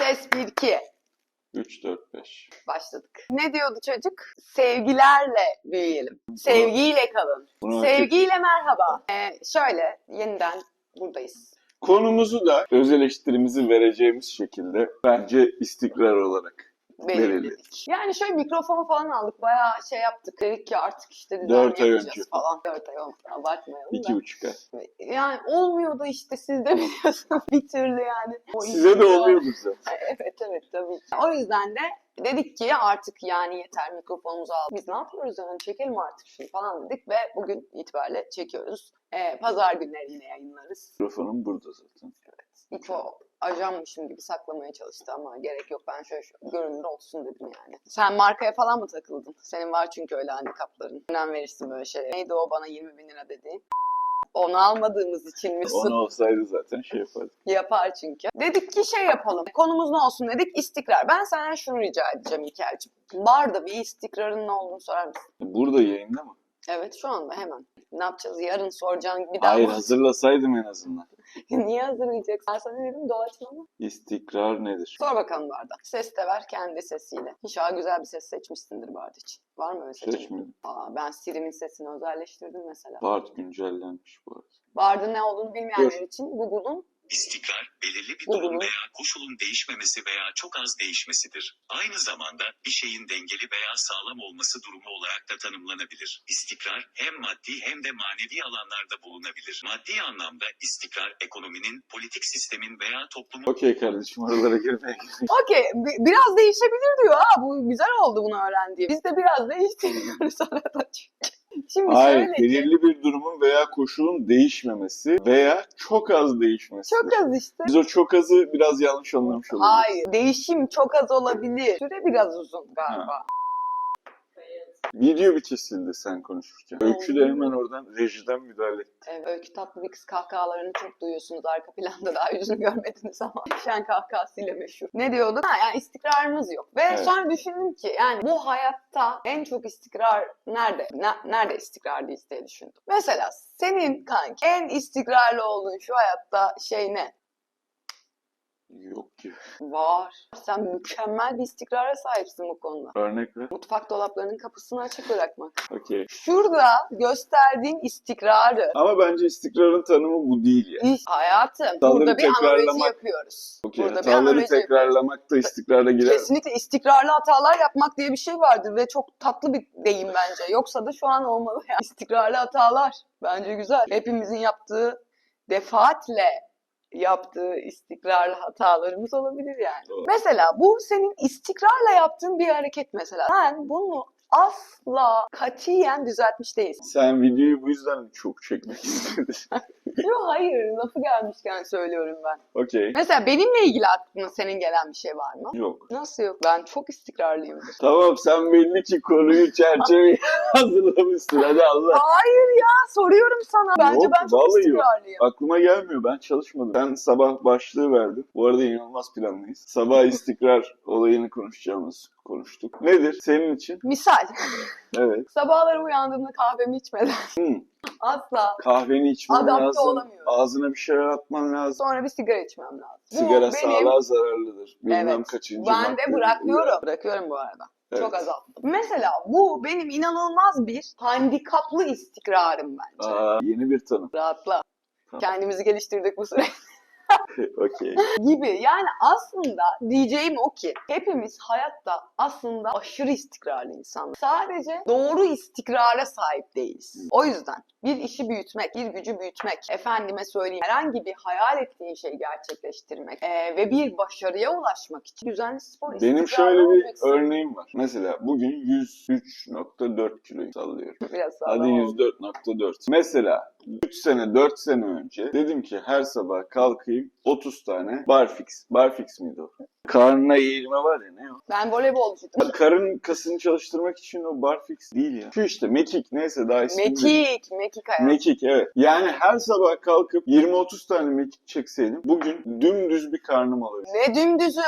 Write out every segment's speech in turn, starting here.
Ses 1-2. 3, 4, 5. Başladık. Ne diyordu çocuk? Sevgilerle büyüyelim. Sevgiyle kalın. Bunu Sevgiyle merhaba. Ee, şöyle yeniden buradayız. Konumuzu da öz eleştirimizi vereceğimiz şekilde bence istikrar olarak belirledik. Yani şöyle mikrofon falan aldık. Bayağı şey yaptık. Dedik ki artık işte Dört ay önce. falan. Dört ay oldu. Abartmayalım iki da. buçuk ay. Yani olmuyordu işte siz de biliyorsunuz bir türlü yani. O Size de oluyordu zaten. Evet evet tabii ki. O yüzden de dedik ki artık yani yeter mikrofonumuzu al. Biz ne yapıyoruz yani çekelim artık şunu falan dedik ve bugün itibariyle çekiyoruz. Ee, Pazar günleri yine yayınlarız. Mikrofonum burada zaten. İfo ajanmışım gibi saklamaya çalıştı ama gerek yok ben şöyle, şöyle görünür olsun dedim yani. Sen markaya falan mı takıldın? Senin var çünkü öyle handikapların. Önem verirsin böyle şeye. Neydi o bana 20 bin lira dedi. Onu almadığımız için mi? Onu olsaydı zaten şey yapardı. Yapar çünkü. Dedik ki şey yapalım. Konumuz ne olsun dedik? İstikrar. Ben senden şunu rica edeceğim İlker'cim. Barda bir istikrarın ne olduğunu sorar mısın? Burada yayında mı? Evet şu anda hemen. Ne yapacağız? Yarın soracağın bir daha Hayır mı? hazırlasaydım en azından. Niye hazırlayacaksın? Ben sana dedim doğaçlama. İstikrar nedir? Sor bakalım Barda. Ses de ver kendi sesiyle. İnşallah güzel bir ses seçmişsindir Barda için. Var mı öyle seçenek? Seçmedim. Aa, ben Siri'nin sesini özelleştirdim mesela. Bart güncellenmiş bu arada. Barda ne olduğunu bilmeyenler Dur. için Google'un İstikrar, belirli bir durum veya koşulun değişmemesi veya çok az değişmesidir. Aynı zamanda bir şeyin dengeli veya sağlam olması durumu olarak da tanımlanabilir. İstikrar hem maddi hem de manevi alanlarda bulunabilir. Maddi anlamda istikrar ekonominin, politik sistemin veya toplumun Okey kardeşim oralara girmeye. Okey bi- biraz değişebilir diyor ha bu güzel oldu bunu öğrendiğim. Biz de biraz değiştiriyoruz arada çünkü. Şimdi Hayır, şöyle belirli bir durumun veya koşulun değişmemesi veya çok az değişmesi. çok az işte. Biz o çok azı biraz yanlış anlamış olabiliriz. Hayır değişim çok az olabilir. Süre biraz uzun galiba. Video bir kesildi sen konuşurken. Öykü de hemen oradan rejiden müdahale etti. Evet, öykü tatlı bir kız kahkahalarını çok duyuyorsunuz arka planda daha yüzünü görmediniz ama şen kahkahasıyla meşhur. Ne diyorduk? Ha, yani istikrarımız yok. Ve Evet. sonra düşündüm ki yani bu hayatta en çok istikrar nerede? Ne- nerede istikrarlıyız diye düşündüm. Mesela senin kanki en istikrarlı olduğun şu hayatta şey ne? Yok ki. Var. Sen mükemmel bir istikrara sahipsin bu konuda. Örnek ver. Mutfak dolaplarının kapısını açık bırakmak. Okey. Şurada gösterdiğin istikrarı Ama bence istikrarın tanımı bu değil ya. İş, hayatım. Hataları burada bir analoji yapıyoruz. Okey. Burada bir Hataları analoji yapıyoruz. tekrarlamak da istikrara girer. Kesinlikle istikrarlı hatalar yapmak diye bir şey vardır ve çok tatlı bir deyim bence. Yoksa da şu an olmalı ya. İstikrarlı hatalar. Bence güzel. Hepimizin yaptığı defaatle yaptığı istikrarlı hatalarımız olabilir yani. Doğru. Mesela bu senin istikrarla yaptığın bir hareket mesela. Sen bunu asla katiyen düzeltmiş değilsin. Sen videoyu bu yüzden çok çekmek istedin. Yok hayır lafı gelmişken söylüyorum ben. Okey. Mesela benimle ilgili aklına senin gelen bir şey var mı? Yok. Nasıl yok? Ben çok istikrarlıyımdır. Tamam sen belli ki konuyu çerçeveyi hazırlamışsın. Hadi Allah. Hayır ya soruyorum sana. Bence Yok, ben çok vallahi yok. istikrarlıyım. Aklıma gelmiyor. Ben çalışmadım. Ben sabah başlığı verdim. Bu arada inanılmaz planlıyız. Sabah istikrar olayını konuşacağımız konuştuk. Nedir senin için? Misal Evet. sabahları uyandığımda kahvemi içmeden Hmm. asla Kahveni içmen Adapte lazım. olamıyorum. Ağzına bir şeyler atman lazım. sonra bir sigara içmem lazım. Bu Sigara benim- sağlığa zararlıdır. Bilmem Evet. kaçıncı Ben de bırakıyorum. Bırakıyorum bu arada. Evet. Çok azalttım. Mesela bu benim inanılmaz bir handikaplı istikrarım bence. Aa, yeni bir tanım. Rahatla. Tamam. Kendimizi geliştirdik bu süre. Okey. gibi. Yani aslında diyeceğim o ki hepimiz hayatta aslında aşırı istikrarlı insanlar. Sadece doğru istikrara sahip değiliz. O yüzden bir işi büyütmek, bir gücü büyütmek, efendime söyleyeyim herhangi bir hayal ettiğin şeyi gerçekleştirmek eee, ve bir başarıya ulaşmak için düzenli spor Benim şöyle bir örneğim var. Mesela bugün 103.4 kiloyu sallıyorum. Biraz Hadi sağlam oldu. 104.4. Mesela 3 sene 4 sene önce dedim ki her sabah kalkayım 30 tane barfix. Barfix miydi o? Karnına eğilme var ya ne o? Ben voleybolcuydum. Karın kasını çalıştırmak için o barfix değil ya. Şu işte mekik neyse daha ismini Mekik, mekik hayat. Mekik evet. Yani her sabah kalkıp 20-30 tane mekik çekseydim bugün dümdüz bir karnım alırdı. Ne dümdüzü.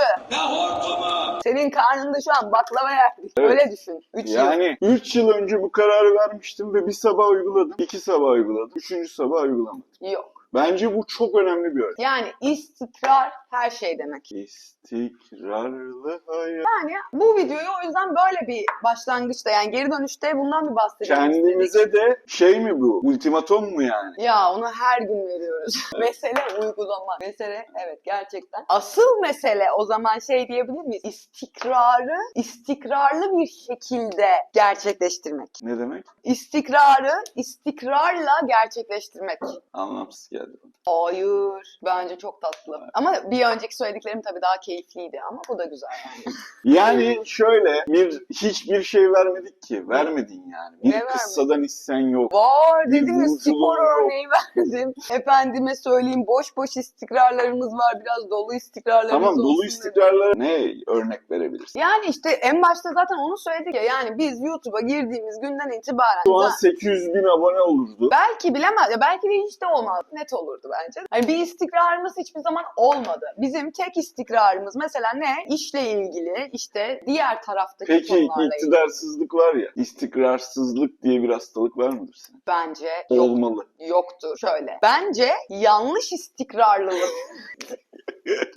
Senin karnında şu an baklava yerdik. Evet. Öyle düşün. 3 yıl. Yani 3 yıl önce bu kararı vermiştim ve bir sabah uyguladım. 2 sabah uyguladım. 3. sabah uygulamadım. Yok. Bence bu çok önemli bir örnek. Yani istikrar her şey demek. İstikrarlı hayat. Yani bu videoyu o yüzden böyle bir başlangıçta yani geri dönüşte bundan bir bahsedelim istedik. Kendimize de şey mi bu? Ultimatom mu yani? Ya onu her gün veriyoruz. mesele uygulama. Mesele evet gerçekten. Asıl mesele o zaman şey diyebilir miyiz? İstikrarı istikrarlı bir şekilde gerçekleştirmek. Ne demek? İstikrarı istikrarla gerçekleştirmek. Anlamsız geldi bana. Hayır. Bence çok tatlı. Ama bir önceki söylediklerim tabii daha keyifliydi ama bu da güzel yani. Yani şöyle bir hiçbir şey vermedik ki. Vermedin yani. Bir Ne kıssadan hissen yok. Var Bir ya spor yolculuğum yok. örneği verdim. Efendime söyleyeyim boş boş istikrarlarımız var. Biraz dolu istikrarlarımız Tamam olsun dolu dedim. istikrarlara ne örnek verebilirsin? Yani işte en başta zaten onu söyledik ya. Yani biz YouTube'a girdiğimiz günden itibaren Şu an zaten- 800 bin abone olurdu. belki bilemez ya belki de hiç de olmaz. Net olurdu bence. Hani bir istikrarımız hiçbir zaman olmadı. Bizim tek istikrarımız mesela ne? İşle ilgili işte diğer taraftaki Peki konularla ilgili. iktidarsızlık var ya, istikrarsızlık diye bir hastalık var mıdır senin? Bence yok, Olmalı. yoktur. Şöyle. Bence yanlış istikrarlılık.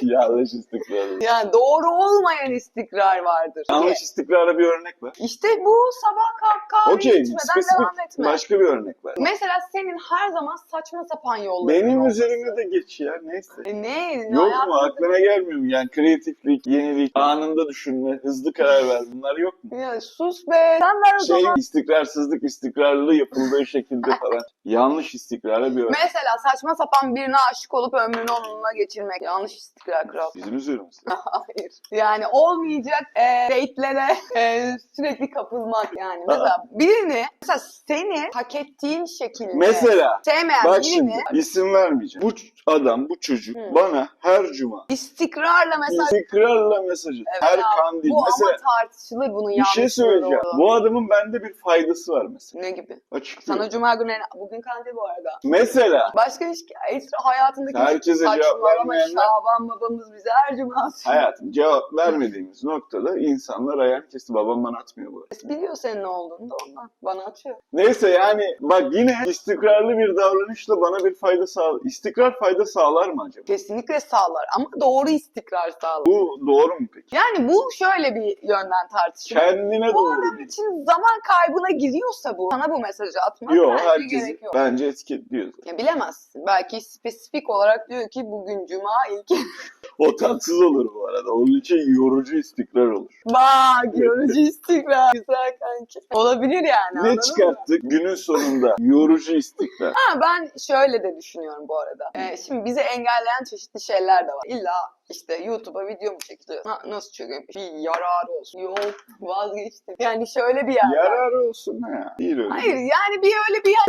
Yanlış istikrarlı. yani doğru olmayan istikrar vardır. Yanlış istikrara bir örnek ver. İşte bu sabah kalk kahve Okey, içmeden spesifik devam etme. başka bir örnek ver. Mesela senin her zaman saçma sapan yolların Benim olması. üzerime de geç ya neyse. E ne? Yok mu? Hayatında- Aklına gelmiyor mu? Yani kreatiflik, yenilik, anında düşünme, hızlı karar ver bunlar yok mu? Ya sus be. Sen ver o Şey zaman. istikrarsızlık, istikrarlı yapıldığı şekilde falan. Yanlış istikrara bir örnek. Mesela saçma sapan birine aşık olup ömrünü onunla geçirmek. Yanlış istikrar kral. Bizim üzerimizde. Hayır. Yani olmayacak e, date'lere e, sürekli kapılmak yani. Mesela birini, mesela seni hak ettiğin şekilde Mesela sevmeyen bak birini şimdi isim vermeyeceğim. Bu ç- adam, bu çocuk Hı. bana her cuma istikrarla mesela istikrarla mesaj atıyor. Evet her ya, kandil. bu Mesela ama tartışılır bunun bir yanlış şey söyleyeceğim. Bu adamın bende bir faydası var mesela. Ne gibi? Açıklıyorum. Sana cuma günü bugün kandil bu arada. Mesela Başka hiç Esra hayatındaki Herkese cevap vermeyenler- Şaban babamız bize her cuma söylüyor. hayatım cevap vermediğimiz noktada insanlar ayağını kesti. Babam bana atmıyor bu. Biliyor senin ne olduğunu da ondan. Bana atıyor. Neyse yani bak yine istikrarlı bir davranışla bana bir fayda sağlar. İstikrar fayda sağlar mı acaba? Kesinlikle sağlar ama doğru istikrar sağlar. Bu doğru mu peki? Yani bu şöyle bir yönden tartışılır. Kendine Bu doğru adam değil. için zaman kaybına giriyorsa bu. Sana bu mesajı atmak Yok herkes yok. bence etiketliyor. Ya bilemezsin. Belki spesifik olarak diyor ki bugün cuma ilk. O tatsız olur bu arada. Onun için yorucu istikrar olur. Bak görücü istikrar. Güzel kanki. Olabilir yani. Ne mı? çıkarttık? Günün sonunda yorucu istikrar. Ha, ben şöyle de düşünüyorum bu arada. Ee, şimdi bizi engelleyen çeşitli şeyler de var. İlla işte YouTube'a video mu? Ha, nasıl çekiyor? Bir yararı olsun. Yok vazgeçtim. Yani şöyle bir yer. var. Yararı olsun ha. Değil öyle. Hayır yani bir öyle bir yer.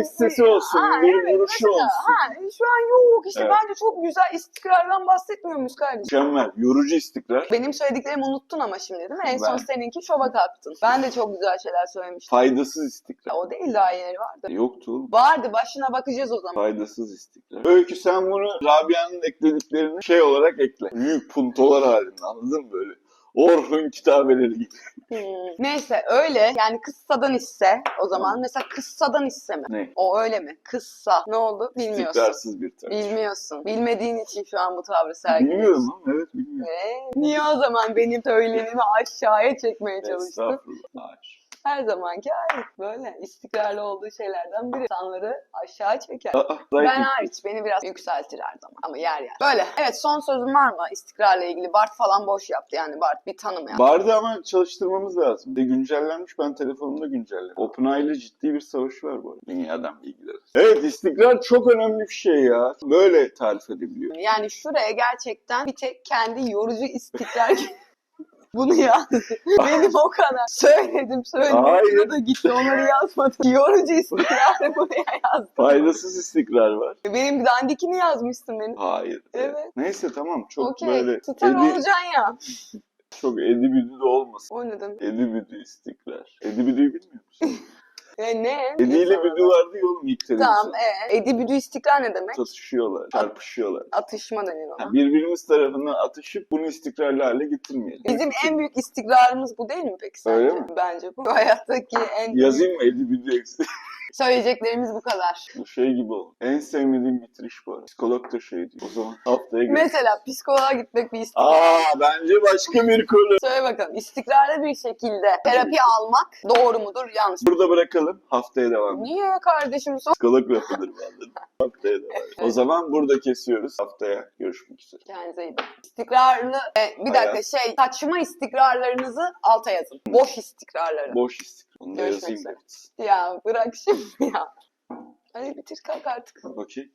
Hissesi olsun, bir vuruşu olsun. Ha, şu an yok işte Evet. bence çok güzel istikrardan bahsetmiyor muyuz kardeşim? Mükemmel. Yorucu istikrar. Benim söylediklerimi unuttun ama şimdi değil mi? En son Ben- seninki şova kalktın. Ben de çok güzel şeyler söylemiştim. Faydasız istikrar. O değil daha ileri vardı. Yoktu. Vardı başına bakacağız o zaman. Faydasız istikrar. Öykü sen bunu Rabia'nın eklediklerini şey olarak ekle. Büyük puntolar halinde anladın mı böyle? Orhun kitabeleri gibi. Hmm. Neyse öyle yani kıssadan isse o zaman mesela kıssadan isse mi? Ne? O öyle mi? Kıssa. Ne oldu? Bilmiyorsun. İstikrarsız bir tarz. Bilmiyorsun. Bilmediğin için şu an bu tavrı sergiliyorsun. Bilmiyorum ama evet bilmiyorum. Ne? Niye o zaman benim söylenimi aşağıya çekmeye çalıştın? Estağfurullah. Hayır. Her zamanki hali. Böyle istikrarlı olduğu şeylerden biri. İnsanları aşağı çeker. Ben hariç beni biraz yükseltir her zaman ama yer yer. Böyle. Evet son sözün var mı istikrarla ilgili? Bart falan boş yaptı yani Bart bir tanım ya. Vardı ama çalıştırmamız lazım. De güncellenmiş ben telefonumda güncelledim. OpenAI ile ciddi bir savaş var bu arada. Dünyadan bilgiler. Evet istikrar çok önemli bir şey ya. Böyle tarif edebiliyor. Yani şuraya gerçekten bir tek kendi yorucu istikrar bunu yazdı. Benim o kadar söyledim söyledim. Hayır. Da gitti onları yazmadı. Yorucu istikrar buraya yazdı. Faydasız istikrar var. Benim dandikini yazmışsın benim. Hayır. Evet. Neyse tamam çok Okey. böyle Tutar edi, olacaksın ya. çok edibüdü de olmasın. O ne demek? Edibüdü istikrar. Edibüdüyü bilmiyor musun? E, ne? Edi sonra? büdü vardı ya oğlum ilk televizyon. Tamam. E, edi büdü istikrar ne demek? Satışıyorlar, çarpışıyorlar. Atışma denir ona. Ha, birbirimiz tarafından atışıp bunu istikrarlı hale getirmeyelim. Bizim en büyük istikrarımız bu değil mi peki sence? Öyle mi? Bence bu. Hayattaki en Yazayım mı edibüdü eksi? Söyleyeceklerimiz bu kadar. Bu şey gibi oldu. En sevmediğim bitiriş bu arada. Psikolog da şey diyor. O zaman haftaya görüşürüz. Mesela psikoloğa gitmek bir istikrar. Aa bence başka bir konu. Söyle bakalım istikrarlı bir şekilde terapi almak doğru mudur yanlış mı? Burada bırakalım. Haftaya devam. Niye kardeşim son? Psikolog lafıdır vallahi. Haftaya devam. O zaman burada kesiyoruz. Haftaya görüşmek üzere. Kendinize iyi bakın. İstikrarlı, e, bir dakika Hayat. şey, saçma istikrarlarınızı alta yazın. Boş istikrarları. Boş istikrar. Onu da Görüşmek yazayım. üzere. Ya bırak şimdi ya. Hadi bitir kalk artık. Bakayım.